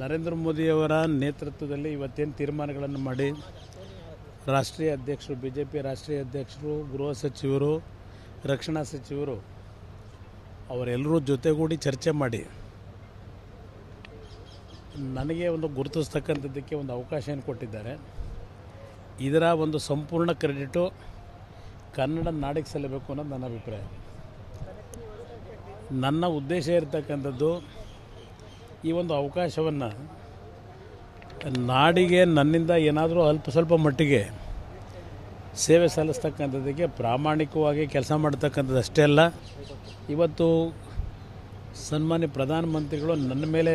ನರೇಂದ್ರ ಮೋದಿಯವರ ನೇತೃತ್ವದಲ್ಲಿ ಇವತ್ತೇನು ತೀರ್ಮಾನಗಳನ್ನು ಮಾಡಿ, ರಾಷ್ಟ್ರೀಯ ಅಧ್ಯಕ್ಷರು ಬಿ ಜೆ ಪಿ ರಾಷ್ಟ್ರೀಯ ಅಧ್ಯಕ್ಷರು, ಗೃಹ ಸಚಿವರು, ರಕ್ಷಣಾ ಸಚಿವರು, ಅವರೆಲ್ಲರೂ ಜೊತೆಗೂಡಿ ಚರ್ಚೆ ಮಾಡಿ, ನನಗೆ ಒಂದು ಗುರುತಿಸ್ತಕ್ಕಂಥದ್ದಕ್ಕೆ ಒಂದು ಅವಕಾಶವನ್ನು ಕೊಟ್ಟಿದ್ದಾರೆ. ಇದರ ಒಂದು ಸಂಪೂರ್ಣ ಕ್ರೆಡಿಟು ಕನ್ನಡ ನಾಡಿಗೆ ಸಲ್ಲಬೇಕು ಅನ್ನೋದು ನನ್ನ ಅಭಿಪ್ರಾಯ. ನನ್ನ ಉದ್ದೇಶ ಇರತಕ್ಕಂಥದ್ದು ಈ ಒಂದು ಅವಕಾಶವನ್ನು ನಾಡಿಗೆ ನನ್ನಿಂದ ಏನಾದರೂ ಅಲ್ಪ ಸ್ವಲ್ಪ ಮಟ್ಟಿಗೆ ಸೇವೆ ಸಲ್ಲಿಸ್ತಕ್ಕಂಥದ್ದಕ್ಕೆ ಪ್ರಾಮಾಣಿಕವಾಗಿ ಕೆಲಸ ಮಾಡ್ತಕ್ಕಂಥದ್ದು ಅಷ್ಟೇ ಅಲ್ಲ, ಇವತ್ತು ಸನ್ಮಾನ್ಯ ಪ್ರಧಾನಮಂತ್ರಿಗಳು ನನ್ನ ಮೇಲೆ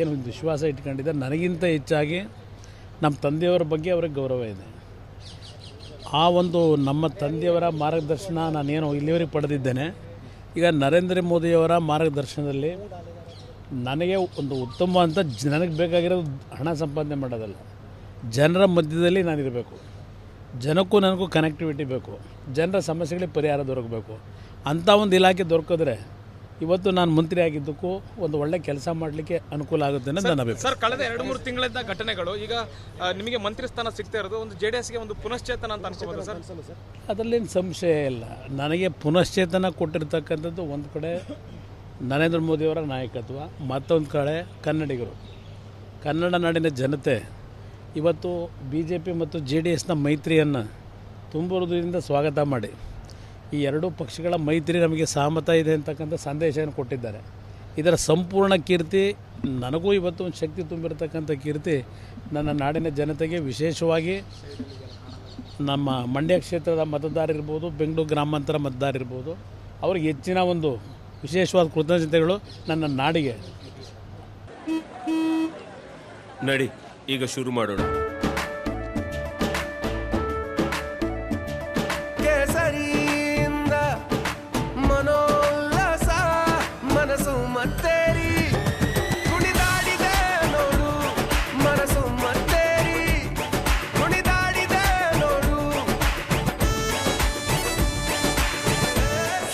ಏನು ವಿಶ್ವಾಸ ಇಟ್ಕೊಂಡಿದ್ದಾರೆ, ನನಗಿಂತ ಹೆಚ್ಚಾಗಿ ನಮ್ಮ ತಂದೆಯವರ ಬಗ್ಗೆ ಅವ್ರಿಗೆ ಗೌರವ ಇದೆ. ಆ ಒಂದು ನಮ್ಮ ತಂದೆಯವರ ಮಾರ್ಗದರ್ಶನ ನಾನೇನು ಇಲ್ಲಿವರೆಗೆ ಪಡೆದಿದ್ದೇನೆ. ಈಗ ನರೇಂದ್ರ ಮೋದಿಯವರ ಮಾರ್ಗದರ್ಶನದಲ್ಲಿ ನನಗೆ ಒಂದು ಉತ್ತಮ ಅಂತ ನನಗೆ ಬೇಕಾಗಿರೋದು ಹಣ ಸಂಪಾದನೆ ಮಾಡೋದಲ್ಲ. ಜನರ ಮಧ್ಯದಲ್ಲಿ ನಾನಿರಬೇಕು. ಜನಕ್ಕೂ ನನಗೂ ಕನೆಕ್ಟಿವಿಟಿ ಬೇಕು. ಜನರ ಸಮಸ್ಯೆಗಳಿಗೆ ಪರಿಹಾರ ದೊರಕಬೇಕು. ಅಂಥ ಒಂದು ಇಲಾಖೆ ದೊರಕಿದ್ರೆ ಇವತ್ತು ನಾನು ಮಂತ್ರಿ ಆಗಿದ್ದಕ್ಕೂ ಒಂದು ಒಳ್ಳೆ ಕೆಲಸ ಮಾಡಲಿಕ್ಕೆ ಅನುಕೂಲ ಆಗುತ್ತೆ ಅಂತ ನನ್ನ ಅಭಿಪ್ರಾಯ. ಸರ್ ಕಳೆದ ಎರಡು ಮೂರು ತಿಂಗಳಿಂದ ಘಟನೆಗಳು ಈಗ ನಿಮಗೆ ಮಂತ್ರಿ ಸ್ಥಾನ ಸಿಗ್ತಾ ಇರೋದು ಒಂದು ಜೆ ಡಿ ಎಸ್ಗೆ ಒಂದು ಪುನಶ್ಚೇತನ ಅಂತ ಅನ್ಕೋಬೋದು ಸರ್. ಅದರಲ್ಲೇನು ಸಂಶಯ ಇಲ್ಲ. ನನಗೆ ಪುನಶ್ಚೇತನ ಕೊಟ್ಟಿರ್ತಕ್ಕಂಥದ್ದು ಒಂದು ಕಡೆ ನರೇಂದ್ರ ಮೋದಿಯವರ ನಾಯಕತ್ವ, ಮತ್ತೊಂದು ಕಡೆ ಕನ್ನಡಿಗರು. ಕನ್ನಡ ನಾಡಿನ ಜನತೆ ಇವತ್ತು ಬಿ ಜೆ ಪಿ ಮತ್ತು ಜೆ ಡಿ ಎಸ್ನ ಮೈತ್ರಿಯನ್ನು ತುಂಬುವುದರಿಂದ ಸ್ವಾಗತ ಮಾಡಿ. ಈ ಎರಡೂ ಪಕ್ಷಗಳ ಮೈತ್ರಿ ನಮಗೆ ಸಹಮತ ಇದೆ ಅಂತಕ್ಕಂಥ ಸಂದೇಶವನ್ನು ಕೊಟ್ಟಿದ್ದಾರೆ. ಇದರ ಸಂಪೂರ್ಣ ಕೀರ್ತಿ, ನನಗೂ ಇವತ್ತು ಒಂದು ಶಕ್ತಿ ತುಂಬಿರತಕ್ಕಂಥ ಕೀರ್ತಿ ನನ್ನ ನಾಡಿನ ಜನತೆಗೆ ವಿಶೇಷವಾಗಿ ನಮ್ಮ ಮಂಡ್ಯ ಕ್ಷೇತ್ರದ ಮತದಾರ ಇರ್ಬೋದು ಬೆಂಗಳೂರು ಗ್ರಾಮಾಂತರ ಮತದಾರ ಇರ್ಬೋದು ಅವ್ರಿಗೆ ಹೆಚ್ಚಿನ ಒಂದು ವಿಶೇಷವಾದ ಕೃತಜ್ಞತೆಗಳು ನನ್ನ ನಾಡಿಗೆ. ನಡಿ ಈಗ ಶುರು ಮಾಡೋಣ.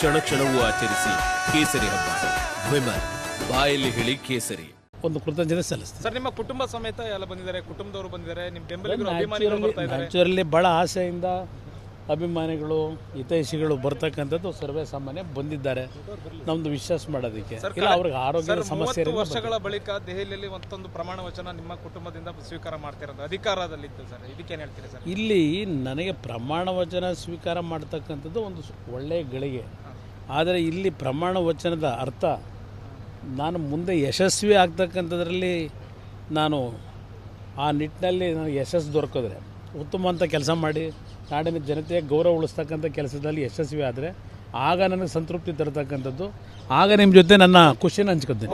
ಕ್ಷಣ ಕ್ಷಣವೂ ಆಚರಿಸಿ ಕೇಸರಿ ಹಬ್ಬ. ವಿಮಲ್ ಬಾಯಲ್ಲಿ ಹೇಳಿ ಕೇಸರಿ. ಒಂದು ಕೃತಜ್ಞತೆ ಸಲ್ಲಿಸ್ತೀನಿ. ಸರ್ ನಿಮ್ಮ ಕುಟುಂಬ ಸಮೇತ ಎಲ್ಲ ಬಂದಿದ್ದಾರೆ ಕುಟುಂಬದವರು ಬಂದಿದ್ದಾರೆ ನಿಮ್ಮ ಬೆಂಬಲಿಗರು ಅಭಿಮಾನಿಗಳು ಬರ್ತಾ ಇದ್ದಾರೆ. ಭಾಳ ಆಸೆಯಿಂದ ಅಭಿಮಾನಿಗಳು ಹಿತೈಷಿಗಳು ಬರ್ತಕ್ಕಂಥದ್ದು ಸರ್ವೇ ಸಾಮಾನ್ಯ ಬಂದಿದ್ದಾರೆ. ನಮ್ದು ವಿಶ್ವಾಸ ಮಾಡೋದಕ್ಕೆ. ಇಲ್ಲ ಅವ್ರಿಗೆ ಆರೋಗ್ಯದ ಸಮಸ್ಯೆ ಇರೋದು ವರ್ಷಗಳ ಬಳಿಕ ದೆಹಲಿಯಲ್ಲಿ ಮತ್ತೊಂದು ಪ್ರಮಾಣ ವಚನ ನಿಮ್ಮ ಕುಟುಂಬದಿಂದ ಸ್ವೀಕಾರ ಮಾಡ್ತಿರೋದು. ಅಧಿಕಾರದಲ್ಲಿತ್ತು ಸರ್. ಇದಕ್ಕೇನು ಹೇಳ್ತೀರಿ ಸರ್? ಇಲ್ಲಿ ನನಗೆ ಪ್ರಮಾಣ ವಚನ ಸ್ವೀಕಾರ ಮಾಡ್ತಕ್ಕಂಥದ್ದು ಒಂದು ಸ್- ಒಳ್ಳೆಯ ಗಳಿಗೆ. ಆದರೆ ಇಲ್ಲಿ ಪ್ರಮಾಣ ವಚನದ ಅರ್ಥ ನಾನು ಮುಂದೆ ಯಶಸ್ವಿ ಆಗ್ತಕ್ಕಂಥದ್ರಲ್ಲಿ ನಾನು ಆ ನಿಟ್ಟಿನಲ್ಲಿ ನನಗೆ ಯಶಸ್ಸು ದೊರಕಿದ್ರೆ. ಉತ್ತಮ ಅಂತ ಕೆಲಸ ಮಾಡಿ, ನಾಡಿನ ಜನತೆಯ ಗೌರವ ಉಳಿಸ್ತಕ್ಕಂಥ ಕೆಲಸದಲ್ಲಿ ಯಶಸ್ವಿ ಆದರೆ, ಆಗ ನನಗೆ ಸಂತೃಪ್ತಿ ತರತಕ್ಕಂಥದ್ದು. ಆಗ ನಿಮ್ಮ ಜೊತೆ ನನ್ನ ಖುಷಿನ ಹಂಚ್ಕೊತೀನಿ.